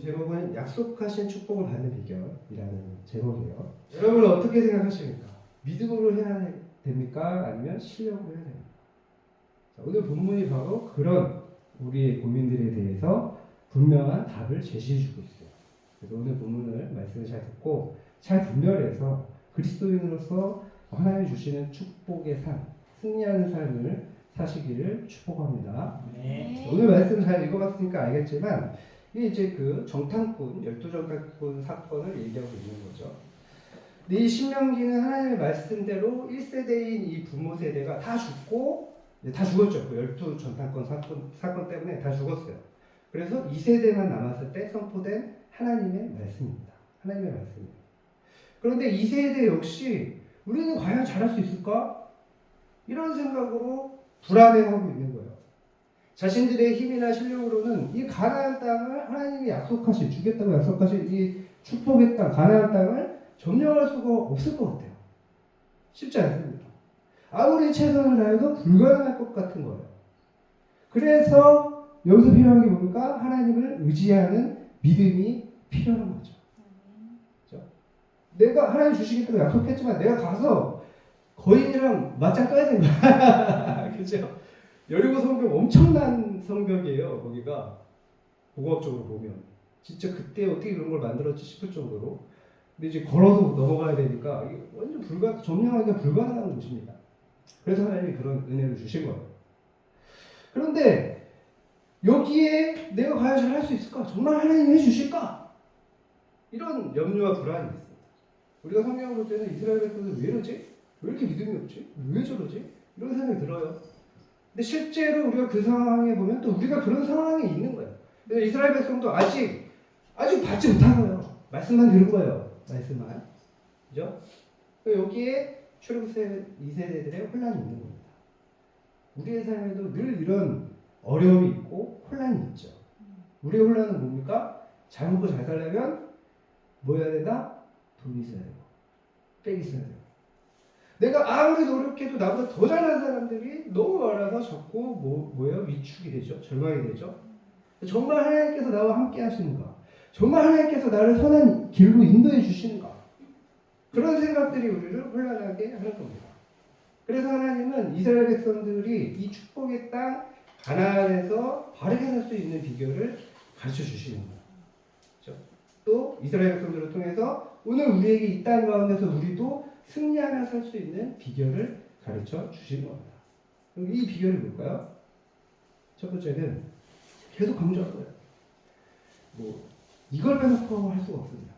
제목은 약속하신 축복을 받는 비결이라는 제목이에요. 여러분은 어떻게 생각하십니까? 믿음으로 해야 됩니까? 아니면 실력으로 해야 됩니까? 자, 오늘 본문이 바로 그런 우리의 고민들에 대해서 분명한 답을 제시해주고 있어요. 그래서 오늘 본문을 말씀을 잘 듣고 잘 분별해서 그리스도인으로서 하나님 주시는 축복의 삶, 승리하는 삶을 사시기를 축복합니다. 네. 오늘 말씀 잘 읽어봤으니까 알겠지만 이게 이제 그 정탐꾼 열두 정탐꾼 사건을 얘기하고 있는 거죠. 근데 이 신명기는 하나님의 말씀대로 1세대인 이 부모 세대가 다 죽고 다 죽었죠. 그 열두 정탐꾼 사건 사건 때문에 다 죽었어요. 그래서 2세대만 남았을 때 선포된 하나님의 말씀입니다. 하나님의 말씀이에요. 그런데 2세대 역시 우리는 과연 잘할 수 있을까? 이런 생각으로 불안해하고 있는. 자신들의 힘이나 실력으로는 이 가나안 땅을 하나님이 약속하신 주겠다고 약속하신 이 축복의 땅 가나안 땅을 점령할 수가 없을 것 같아요. 쉽지 않습니다. 아무리 최선을 다해도 불가능할 것 같은 거예요. 그래서 여기서 필요한 게 뭡니까? 하나님을 의지하는 믿음이 필요한 거죠. 그죠? 내가 하나님 주시겠다고 약속했지만 내가 가서 거인이랑 맞짱 떠야 거야. 그죠? 여리고 성벽 엄청난 성벽이에요. 거기가 고고학적으로 보면 진짜 그때 어떻게 그런 걸 만들었지 싶을 정도로. 근데 이제 걸어서 넘어가야 되니까 완전 불가 점령하기가 불가능한 곳입니다. 그래서 하나님이 그런 은혜를 주신 거예요. 그런데 여기에 내가 과연 잘 할 수 있을까? 정말 하나님이 해주실까? 이런 염려와 불안이 있습니다. 우리가 성경을 볼 때는 이스라엘 백성들 왜 이러지? 왜 이렇게 믿음이 없지? 왜 저러지? 이런 생각이 들어요. 근데 실제로 우리가 그 상황에 보면 또 우리가 그런 상황에 있는 거예요. 근데 이스라엘 백성도 아직 아직 받지 못한 거예요. 말씀만 들은 거예요. 말씀만. 그죠? 여기에 출애굽세 2세대들의 혼란이 있는 겁니다. 우리의 삶에도 늘 이런 어려움이 있고 혼란이 있죠. 우리의 혼란은 뭡니까? 잘 먹고 잘 살려면 뭐 해야 된다? 돈이 있어야 되고 빽 있어야 되고 내가 아무리 노력해도 나보다 더 잘하는 사람들이 너무 많아서 자꾸 뭐, 뭐예요? 위축이 되죠. 절망이 되죠. 정말 하나님께서 나와 함께 하시는가? 정말 하나님께서 나를 선한 길로 인도해 주시는가? 그런 생각들이 우리를 혼란하게 하는 겁니다. 그래서 하나님은 이스라엘 백성들이 이 축복의 땅 가나안에서 바르게 살 수 있는 비결을 가르쳐 주시는 거예요. 그렇죠? 또 이스라엘 백성들을 통해서 오늘 우리에게 이 땅 가운데서 우리도 승리하며 살 수 있는 비결을 가르쳐 주신 겁니다. 그럼 이 비결이 뭘까요? 첫 번째는 계속 강조할 거예요. 뭐 이걸 빼놓고 할 수가 없습니다.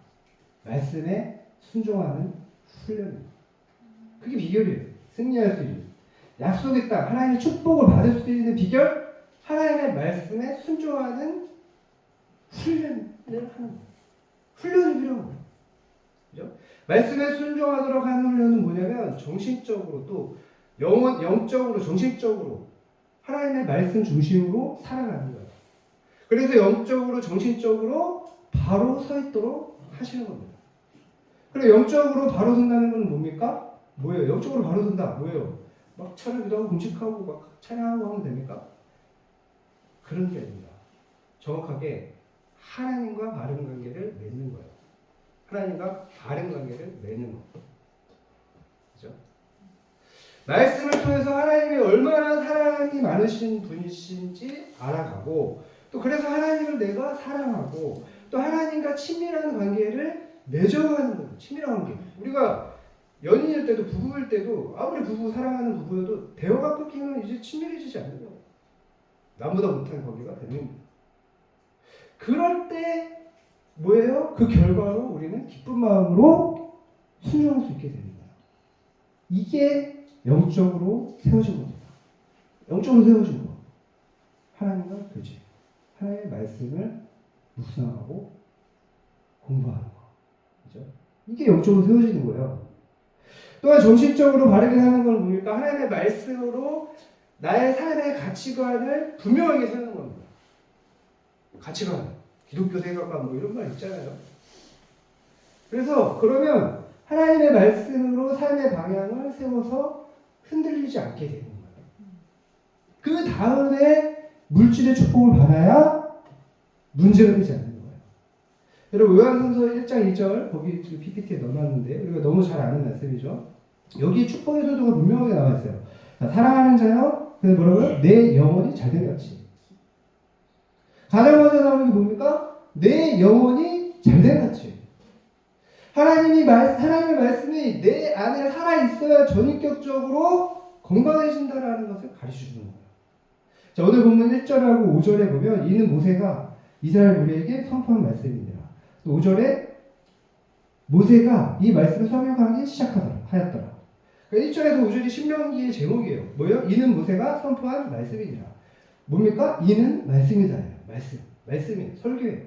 말씀에 순종하는 훈련입니다. 그게 비결이에요. 승리할 수 있는 약속의 땅 하나님의 축복을 받을 수 있는 비결 하나님의 말씀에 순종하는 훈련을 하는 거예요. 훈련이 필요한 거예요. 그죠? 말씀에 순종하도록 하는 훈련은 뭐냐면 정신적으로 또 영원 영적으로 정신적으로 하나님의 말씀 중심으로 살아가는 거예요. 그래서 영적으로 정신적으로 바로 서 있도록 하시는 겁니다. 그리고 영적으로 바로 선다는 건 뭡니까? 뭐예요? 영적으로 바로 선다. 뭐예요? 막 차를 기도하고 금식하고 막 찬양하고 하면 됩니까? 그런 게 아닙니다. 정확하게 하나님과 바른 관계를 맺는 거예요. 하나님과 바른 관계를 맺는 거. 그죠? 말씀을 통해서 하나님이 얼마나 사랑이 많으신 분이신지 알아가고 또 그래서 하나님을 내가 사랑하고 또 하나님과 친밀한 관계를 맺어가는 거예요. 친밀한 관계. 우리가 연인일 때도 부부일 때도 아무리 부부 사랑하는 부부여도 대화가 끊기면 이제 친밀해지지 않는 거예요. 나보다 못한 관계가 되는 거예요. 그럴 때 뭐예요? 그 결과로 우리는 기쁜 마음으로 순종할 수 있게 거예요. 이게 영적으로 세워진 겁니다. 영적으로 세워진 거. 하나님과 교제. 하나님의 말씀을 묵상하고 공부하는 거. 그죠? 이게 영적으로 세워지는 거예요. 또한 정신적으로 바르게 사는 건 뭡니까? 하나님의 말씀으로 나의 삶의 가치관을 분명하게 세우는 겁니다. 가치관, 기독교 생각관 뭐 이런 말 있잖아요. 그래서 그러면 하나님의 말씀으로 삶의 방향을 세워서 흔들리지 않게 되는 거예요. 그 다음에 물질의 축복을 받아야 문제가 되지 않는 거예요. 여러분 요한선서 1장 2절 거기 지금 PPT에 넣어놨는데 우리가 너무 잘 아는 말씀이죠. 여기 축복의 소도가 분명하게 나와 있어요. 자, 사랑하는 자여, 그래서 뭐라고요? 내 영혼이 잘된 같이. 가장 먼저 나오는 게 뭡니까? 내 영혼이 잘된 같이. 하나님이 말, 하나님의 말씀이 내 안에 살아 있어야 전인격적으로 건강해진다라는 것을 가르쳐 주는 거예요. 자, 오늘 본문 1절하고 5절에 보면 이는 모세가 이스라엘 무리에게 선포한 말씀입니다. 또 5절에 모세가 이 말씀을 설명하기 시작하더라 하였더라. 그러니까 1절에서 5절이 신명기의 제목이에요. 뭐예요? 이는 모세가 선포한 말씀이니라. 뭡니까? 이는 말씀이다. 말씀. 말씀이에요. 설교예요.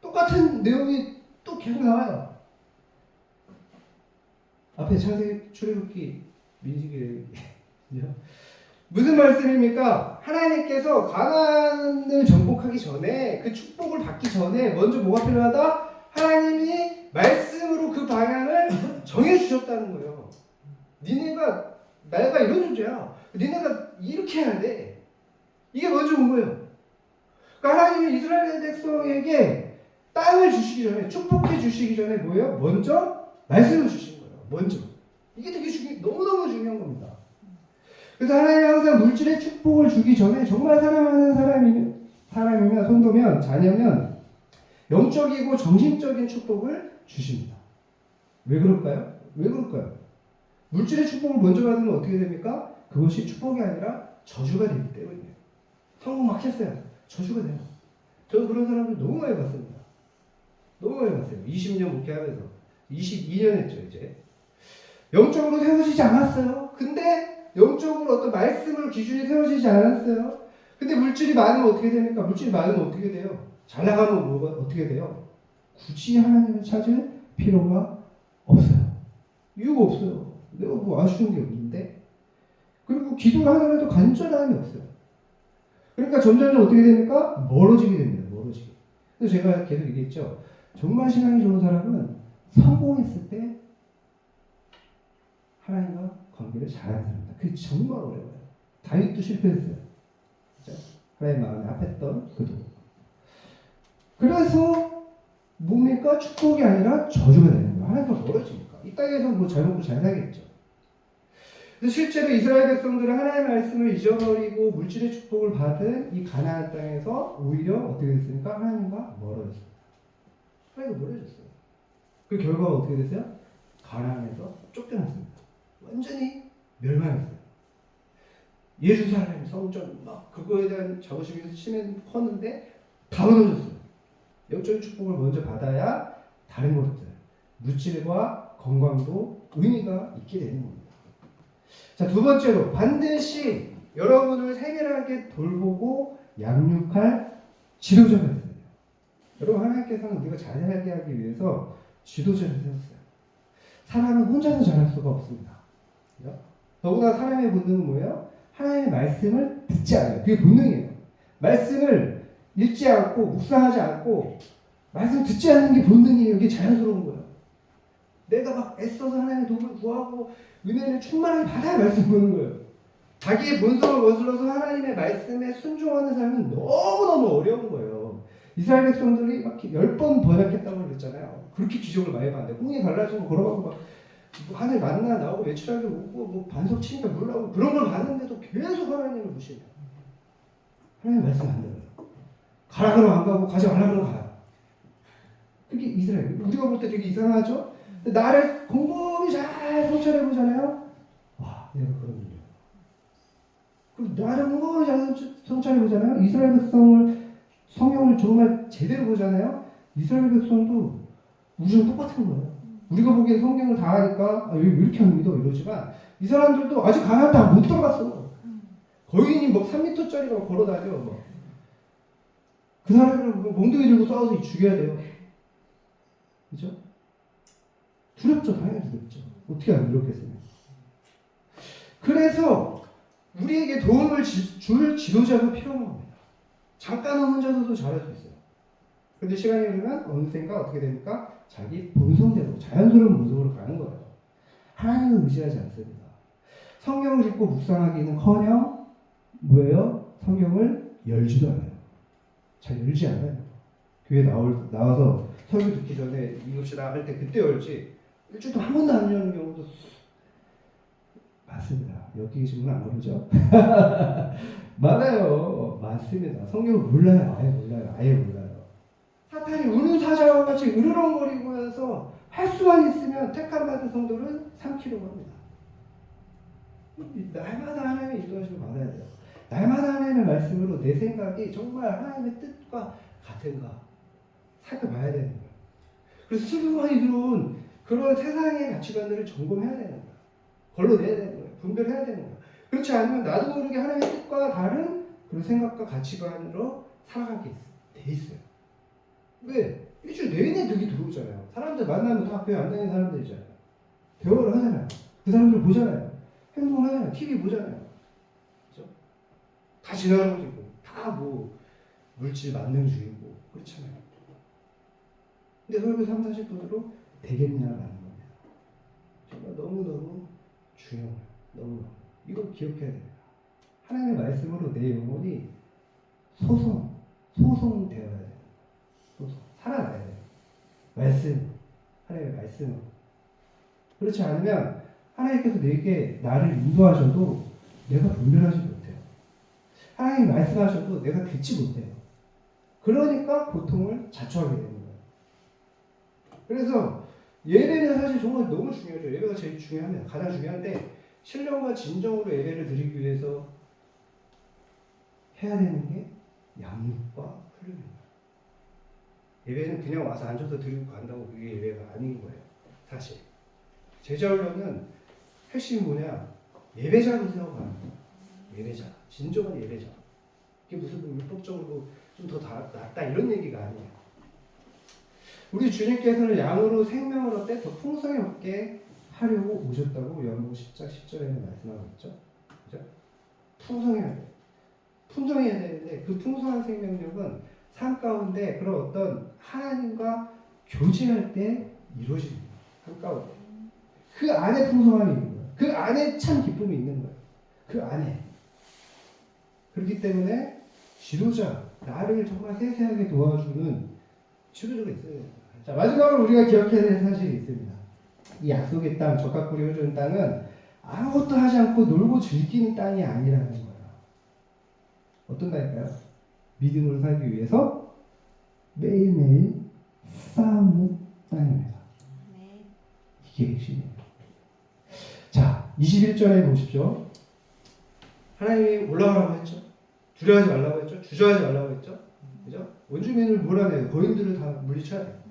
똑같은 내용이 또 계속 나와요. 앞에 창세기 출애굽기 민식이 무슨 말씀입니까? 하나님께서 가난을 정복하기 전에 그 축복을 받기 전에 먼저 뭐가 필요하다? 하나님이 말씀으로 그 방향을 정해 주셨다는 거예요. 니네가 내가 이런 존재야. 니네가 이렇게 해야 돼. 이게 먼저 온 거예요. 그러니까 하나님이 이스라엘 백성에게 땅을 주시기 전에 축복해 주시기 전에 뭐예요? 먼저 말씀을 주신 거예요. 먼저. 이게 되게 중요, 너무너무 중요한 겁니다. 그래서 하나님이 항상 물질의 축복을 주기 전에 정말 사랑하는 사람이면, 사람이면, 성도면, 자녀면 영적이고 정신적인 축복을 주십니다. 왜 그럴까요? 왜 그럴까요? 물질의 축복을 먼저 받으면 어떻게 됩니까? 그것이 축복이 아니라 저주가 되기 때문이에요. 성공 막 했어요. 저주가 돼요. 저는 그런 사람들 너무 많이 봤습니다. 너무 많이 봤어요. 20년 목회하면서. 22년 했죠, 이제. 영적으로 세워지지 않았어요. 근데 영적으로 어떤 말씀을 기준이 세워지지 않았어요. 근데 물질이 많으면 어떻게 됩니까? 물질이 많으면 어떻게 돼요? 잘 나가면 뭐가 어떻게 돼요? 굳이 하나님을 찾을 필요가 없어요. 이유가 없어요. 내가 뭐 아쉬운 게 없는데. 그리고 기도를 하더라도 간절함이 없어요. 그러니까 점점점 어떻게 됩니까? 멀어지게 됩니다. 멀어지게. 그래서 제가 계속 얘기했죠. 정말 신앙이 좋은 사람은 성공했을 때 하나님과 관계를 잘하는 사람이다. 그게 정말 어려워요. 다윗도 실패했어요. 그죠? 하나님 마음에 합했던 그도. 그래서 뭡니까? 축복이 아니라 저주가 되는 거예요. 하나님과 멀어지니까. 이 땅에서 뭐 잘 먹고 잘 살겠죠. 실제로 이스라엘 백성들은 하나님의 말씀을 잊어버리고 물질의 축복을 받은 이 가나안 땅에서 오히려 어떻게 됐습니까? 하나님과 멀어졌습니다. 하나님과 멀어졌어요. 그 결과가 어떻게 됐어요? 가나안에서 쫓겨났습니다. 완전히 멸망했어요. 예루살렘 성전 막 그거에 대한 자부심이 심해 컸는데 다 무너졌어요. 영적인 축복을 먼저 받아야 다른 것들 물질과 건강도 의미가 있게 되는 겁니다. 자, 두 번째로 반드시 여러분을 세밀하게 돌보고 양육할 지도자가 있습니다. 여러분 하나님께서는 우리가 잘 살게 하기 위해서 지도자를 세웠어요. 사람은 혼자서 잘할 수가 없습니다. 그죠? 더구나 사람의 본능은 뭐예요? 하나님의 말씀을 듣지 않아요. 그게 본능이에요. 말씀을 읽지 않고 묵상하지 않고 말씀 듣지 않는 게 본능이에요. 이게 자연스러운 거예요. 내가 막 애써서 하나님의 도움을 구하고 은혜를 충만하게 받아야 말씀 보는 거예요. 자기의 본성을 거슬러서 하나님의 말씀에 순종하는 삶은 너무너무 어려운 거예요. 이스라엘 백성들이 막열번 번역했다고 그랬잖아요. 그렇게 기적을 많이 봤는데 홍해 갈라지고 걸어가고 막 하늘 만나 나오고 외출하게 오고 뭐 반석 치니까 물 나오고 그런 걸 봤는데도 계속 하나님을 무시해요. 하나님 말씀 안 들어요. 가라 그러면 안 가고 가지 말라 그러면 가요. 그게 이스라엘. 우리가 볼 때 되게 이상하죠? 나를 곰곰이 잘 성찰해 보잖아요. 와, 내가 그러는요. 그리고 나를 곰곰이 잘 성찰해 보잖아요. 이스라엘 백성을 성경을 정말 제대로 보잖아요. 이스라엘 백성도 우주랑 똑같은 거예요. 우리가 보기엔 성경을 다 하니까 아, 왜 이렇게 안 믿어 이러지만 이 사람들도 아직 가나안 땅못 들어갔어. 거인이 뭐 3m짜리가 걸어 다녀. 뭐. 그 사람을 몽둥이 들고 싸워서 죽여야 돼요. 그죠? 두렵죠. 당연히 두렵죠. 어떻게 안 두렵겠습니까? 그래서 우리에게 도움을 지- 줄 지도자가 필요한 겁니다. 잠깐은 혼자서도 잘할 수 있어요. 근데 시간이 흐르면 어느샌가 어떻게 됩니까? 자기 본성대로 자연스러운 모습으로 가는 거예요. 하나님을 의지하지 않습니다. 성경을 읽고 묵상하기는커녕 뭐예요? 성경을 열지도 않아요. 잘 열지 않아요. 교회 나올 나와서 설교 듣기 전에 이것이다 할때 그때 열지 일주일도 한 번도 안 여는 경우도 맞습니다. 여기 계신 분은 안 그러죠? 많아요. 맞습니다. 성경을 몰라요. 아예 몰라요. 아예 몰라요. 사탄이 우르사자와 같이 으르렁거리면서 할 수만 있으면 택함 받은 성도를 삼키려고 합니다. 날마다 하나님의 인도하심을 받아야 돼요. 날마다 하나님의 말씀으로 내 생각이 정말 하나님의 뜻과 같은가 살펴봐야 되는 거예요. 그래서 슬그머니 들어온 그런 세상의 가치관들을 점검해야 되는 거예요. 걸러내야 되는 거예요. 분별해야 되는 거예요. 그렇지 않으면 나도 모르게 하나님의 뜻과 다른 그런 생각과 가치관으로 살아가게 돼 있어요. 왜? 일주일 내내 득이 들어오잖아요. 사람들 만나면 다 교회 안 다니는 사람들이잖아요. 대화를 하잖아요. 그 사람들 보잖아요. 행동을 하잖아요. TV 보잖아요. 그죠? 다 지나가지고 다뭐 물질 만능주의고 그렇잖아요. 근데 설교 3, 40분으로 되겠냐라는 겁니다. 정말 너무너무 중요해요. 너무너무. 이거 기억해야 됩니다. 하나님의 말씀으로 내 영혼이 소송, 소송되어야 돼요. 소송. 살아나야 돼요. 말씀, 하나님의 말씀으로. 그렇지 않으면 하나님께서 내게 나를 인도하셔도 내가 분별하지 못해요. 하나님이 말씀하셔도 내가 듣지 못해요. 그러니까 고통을 자초하게 되는 거예요. 그래서 예배는 사실 정말 너무 중요하죠. 예배가 제일 중요합니다. 가장 중요한데 신령과 진정으로 예배를 드리기 위해서 해야 되는 게 양육과 훈련입니다. 예배는 그냥 와서 앉아서 드리고 간다고 그게 예배가 아닌 거예요. 사실 제자 훈련은 핵심이 뭐냐 예배자로 세워가는 거예요. 예배자 진정한 예배자. 이게 무슨 뭐 율법적으로 좀 더 낫다 이런 얘기가 아니에요. 우리 주님께서는 양으로 생명을 얻되 더 풍성히 얻게 하려고 오셨다고 요한복음 10장 10절에는 말씀하고 있죠. 그죠? 풍성해야 돼. 풍성해야 되는데 그 풍성한 생명력은 삶 가운데 그런 어떤 하나님과 교제할 때 이루어집니다. 삶 가운데. 그 안에 풍성함이 있는 거예요. 그 안에 참 기쁨이 있는 거예요. 그 안에. 그렇기 때문에 지도자, 나를 정말 세세하게 도와주는 지도자가 있어야 돼요. 자, 마지막으로 우리가 기억해야 될 사실이 있습니다. 이 약속의 땅, 적각구리 흐르는 땅은 아무것도 하지 않고 놀고 즐기는 땅이 아니라는 거예요. 어떤 땅일까요? 믿음으로 살기 위해서 매일매일 싸우는 땅입니다. 네. 이게 핵심이에요. 자, 21절에 보십시오. 하나님이 올라가라고 했죠. 두려워하지 말라고 했죠. 주저하지 말라고 했죠. 그죠? 원주민을 몰아내요. 거인들을 다 물리쳐야 돼요.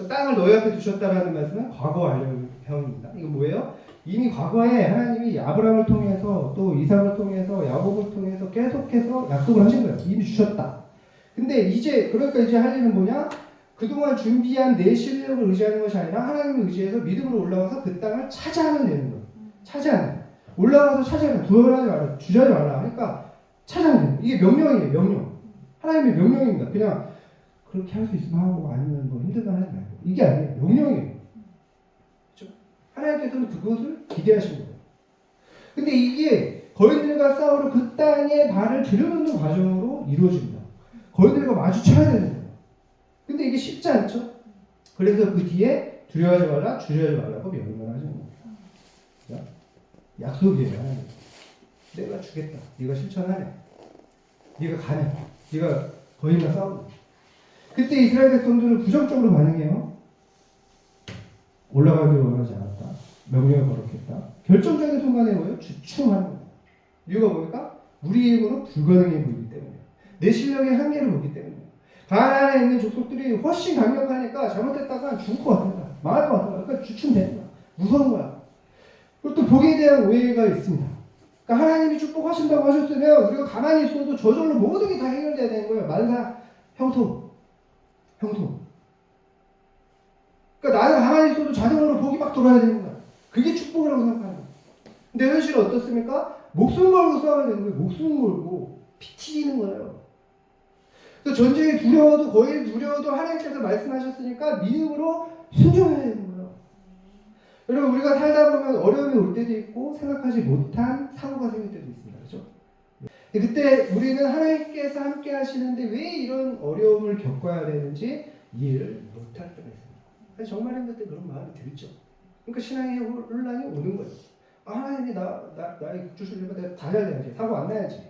그 땅을 너희 앞에 두셨다라는 말씀은 과거 완료형입니다. 이거 뭐예요? 이미 과거에 하나님이 아브라함을 통해서 또 이삭을 통해서 야곱을 통해서 계속해서 약속을 하신 거예요. 이미 주셨다. 근데 이제 그러니까 이제 할 일은 뭐냐? 그동안 준비한 내 실력을 의지하는 것이 아니라 하나님을 의지해서 믿음으로 올라가서 그 땅을 차지하면 되는 거예요. 차지하는. 올라가서 차지하는. 두려워하지 말라. 주저하지 말라. 그러니까 차지하는. 이게 명령이에요. 명령. 하나님의 명령입니다. 그냥 그렇게 할 수 있으면 하고 아니면 뭐 힘들다 하지 말고. 이게 아니에요. 명령이에요. 그렇죠? 하나님께서는 그것을 기대하신 거예요. 근데 이게 거인들과 싸우러 그 땅에 발을 들여놓는 과정으로 이루어집니다. 거인들과 마주쳐야 되는 거예요. 근데 이게 쉽지 않죠? 그래서 그 뒤에 두려워하지 말라, 주저하지 말라고 명령을. 자, 약속이에요. 내가 주겠다. 네가 실천하네. 네가 가네. 네가 거인과 싸우네. 그때 이스라엘 백성들은 부정적으로 반응해요. 올라가기를 원하지 않았다. 명령을 거룩했다. 결정적인 순간에 뭐예요? 주춤하는 거예요. 이유가 뭡니까? 힘으로 불가능해 보이기 때문에. 내 실력의 한계를 보기 때문에. 가나안에 있는 족속들이 훨씬 강력하니까 잘못했다가 죽을 것 같은 거야. 망할 것 같은 거야. 그러니까 주춤되는 거야. 무서운 거야. 그리고 또 복에 대한 오해가 있습니다. 그러니까 하나님이 축복하신다고 하셨으면 우리가 가만히 있어도 저절로 모든 게 다 해결돼야 되는 거예요. 만사 형통. 형통. 그러니까 나는 가만히 있어도 자동으로 복이 막 돌아야 되는 거야. 그게 축복이라고 생각하는 거야. 근데 현실은 어떻습니까? 목숨 걸고 싸워야 되는 거예요. 목숨 걸고 피 튀기는 거예요. 그 전쟁이 두려워도 거의 두려워도 하나님께서 말씀하셨으니까 믿음으로 순종해야 되는 거예요. 여러분 우리가 살다 보면 어려움이 올 때도 있고 생각하지 못한 사고가 생길 때도 있습니다. 그때 우리는 하나님께서 함께 하시는데 왜 이런 어려움을 겪어야 되는지 이해를 못할 때가 있습니다. 정말 힘들 때 그런 마음이 들죠. 그러니까 신앙의 혼란이 오는 거예요. 아, 하나님이 나, 나, 나의 국주시려면 내가 다 해야 되지. 사고 안 나야지.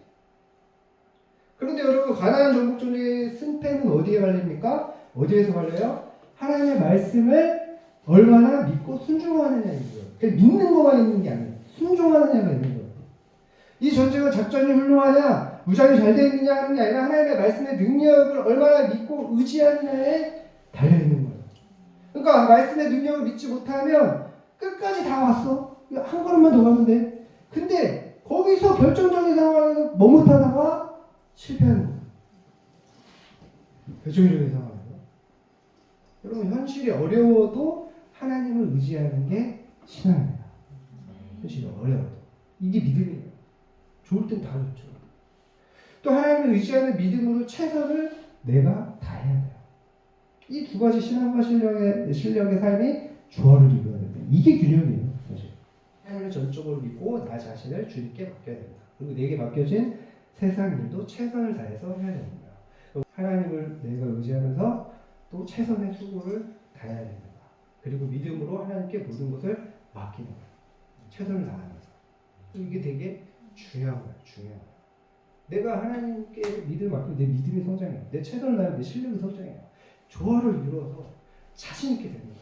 그런데 여러분, 가나안 전국전의 승패는 어디에 갈립니까? 어디에서 갈려요? 하나님의 말씀을 얼마나 믿고. 그냥 믿는 것만 있는 게 아니에요. 순종하느냐가 있는 거예요. 이 전쟁은 작전이 훌륭하냐, 무장이 잘 되어 있느냐 하는 게 아니라 하나님의 말씀의 능력을 얼마나 믿고 의지하느냐에 달려 있는 거예요. 그러니까 말씀의 능력을 믿지 못하면 끝까지 다 왔어. 한 걸음만 더 가면 돼. 근데 거기서 결정적인 상황에서 머뭇하다가 실패하는 거예요. 결정적인 상황에서. 여러분 현실이 어려워도 하나님을 의지하는 게 신앙입니다. 현실이 어려워도 이게 믿음이에요. 좋을 땐 다 좋죠. 또 하나님을 의지하는 믿음으로 최선을 내가 다해야 돼요. 이 두 가지 신앙과 실력의 실력의 삶이 조화를 이루어야 된다. 이게 균형이에요, 사실. 하나님을 전적으로 믿고 나 자신을 주님께 맡겨야 된다. 그리고 내게 맡겨진 세상 일도 최선을 다해서 해야 됩니다. 하나님을 내가 의지하면서 또 최선의 수고를 다해야 됩니다. 그리고 믿음으로 하나님께 모든 것을 맡기는 거예요. 최선을 다하면서. 이게 되게 중요한 거예요. 중요한 거예요. 내가 하나님께 믿음을 맡기면 내 믿음이 성장해요. 내 최선을 다하면 내 실력이 성장해요. 조화를 이루어서 자신 있게 되는 거예요.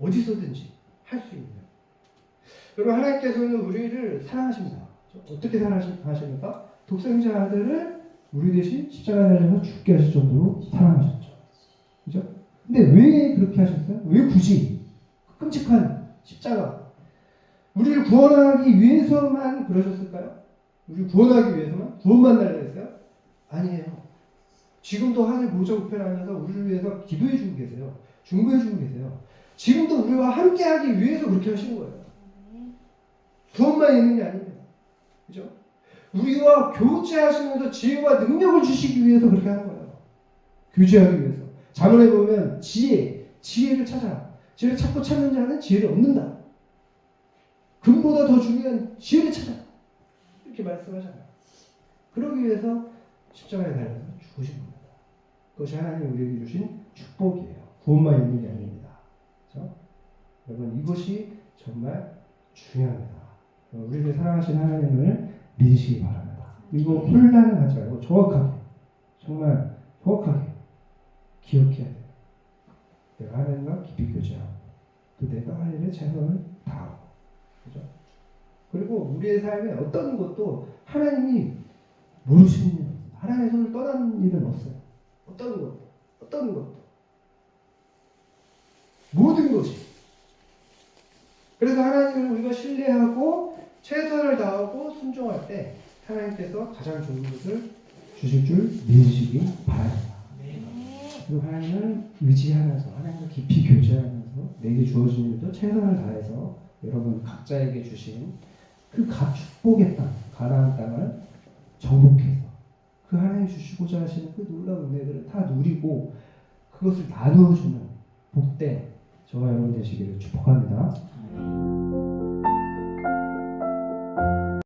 어디서든지 할 수 있는. 여러분 하나님께서는 우리를 사랑하십니다. 어떻게 사랑하십니까? 독생자 아들을 우리 대신 십자가에 달려서 죽게 하실 정도로 사랑하셨죠. 그죠? 근데 왜 그렇게 하셨어요? 왜 굳이 그 끔찍한 십자가 우리를 구원하기 위해서만 그러셨을까요? 우리를 구원하기 위해서만 구원만 달라 했어요? 아니에요. 지금도 하늘 보좌 우편에 앉아서 우리를 위해서 기도해 주고 계세요. 중보해 주고 계세요. 지금도 우리와 함께 하기 위해서 그렇게 하시는 거예요. 구원만 있는 게 아닙니다. 그죠? 우리와 교제하시면서 지혜와 능력을 주시기 위해서 그렇게 하는 거예요. 교제하기 위해서. 자문해 보면 지혜, 지혜를 찾아라. 지혜를 찾고 찾는 자는 지혜를 얻는다. 금보다 더 중요한 지혜를 찾아라. 이렇게 말씀하잖아요. 그러기 위해서 십자가에 달려서 죽으신 겁니다. 그것이 하나님 우리에게 주신 축복이에요. 구원만 있는 게 아닙니다. 그렇죠? 여러분 이것이 정말 중요합니다. 우리를 사랑하신 하나님을 믿으시기 바랍니다. 그리고 혼란을 하지 말고 정확하게 정말 정확하게 기억해야 돼요. 내가 하나님과 깊이 교제하고 또 내가 할 일에 최선을 다하고 그죠? 그리고 우리의 삶에 어떤 것도 하나님이 모르시는 일. 하나님의 손을 떠난 일은 없어요. 어떤 것도 어떤 것도 모든 것이 그래서 하나님을 우리가 신뢰하고 최선을 다하고 순종할 때 하나님께서 가장 좋은 것을 주실 줄 믿으시기 바랍니다. 그리고 하나님을 의지하면서 하나님과 깊이 교제하면서 내게 주어진 일도 최선을 다해서 여러분 각자에게 주신 그 가- 축복의 땅, 가나안 땅을 정복해서 그 하나님 주시고자 하시는 그 놀라운 은혜들을 다 누리고 그것을 나누어주는 복된 저와 여러분 되시기를 축복합니다.